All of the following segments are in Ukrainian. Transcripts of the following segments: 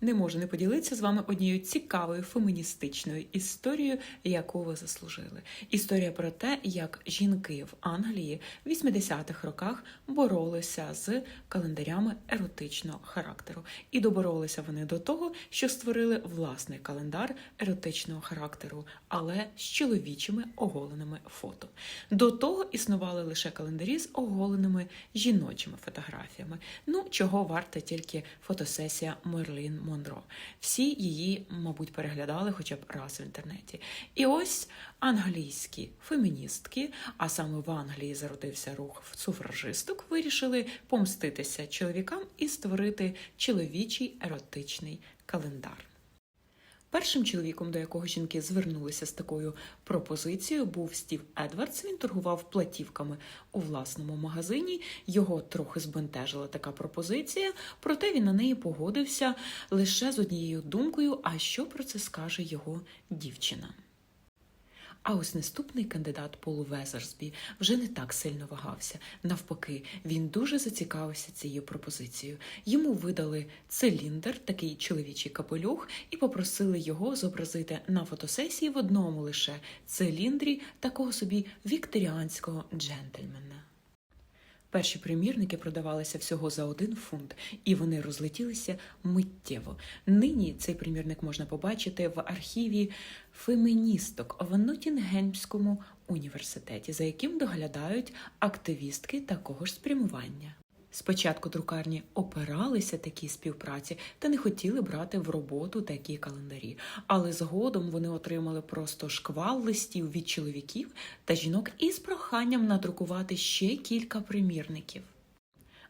Не можу не поділитися з вами однією цікавою феміністичною історією, яку ви заслужили. Історія про те, як жінки в Англії в 80-х роках боролися з календарями еротичного характеру. І доборолися вони до того, що створили власний календар еротичного характеру, але з чоловічими оголеними фото. До того існували лише календарі з оголеними жіночими фотографіями. Ну, чого варта тільки фотосесія Мерлін Монро. Всі її, мабуть, переглядали хоча б раз в інтернеті. І ось англійські феміністки, а саме в Англії зародився рух суфражисток, вирішили помститися чоловікам і створити чоловічий еротичний календар. Першим чоловіком, до якого жінки звернулися з такою пропозицією, був Стів Едвардс. Він торгував платівками у власному магазині. Його трохи збентежила така пропозиція, проте він на неї погодився лише з однією думкою: а що про це скаже його дівчина. А ось наступний кандидат Полу Везерсбі вже не так сильно вагався. Навпаки, він дуже зацікавився цією пропозицією. Йому видали циліндр, такий чоловічий капелюх, і попросили його зобразити на фотосесії в одному лише циліндрі такого собі вікторіанського джентльмена. Перші примірники продавалися всього за один фунт, і вони розлетілися миттєво. Нині цей примірник можна побачити в архіві феміністок в Ноттінгемському університеті, за яким доглядають активістки такого ж спрямування. Спочатку друкарні опиралися такій співпраці та не хотіли брати в роботу такі календарі, але згодом вони отримали просто шквал листів від чоловіків та жінок із проханням надрукувати ще кілька примірників.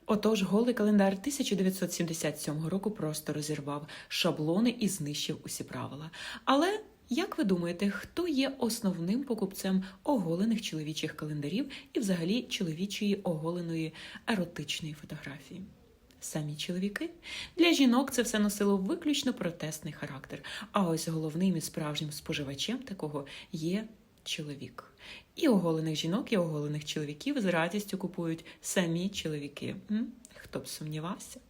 Отож, голий календар 1977 року просто розірвав шаблони і знищив усі правила. Але як ви думаєте, хто є основним покупцем оголених чоловічих календарів і взагалі чоловічої оголеної еротичної фотографії? Самі чоловіки для жінок це все носило виключно протестний характер. А ось головним і справжнім споживачем такого є чоловік. І оголених жінок, і оголених чоловіків з радістю купують самі чоловіки. Хто б сумнівався?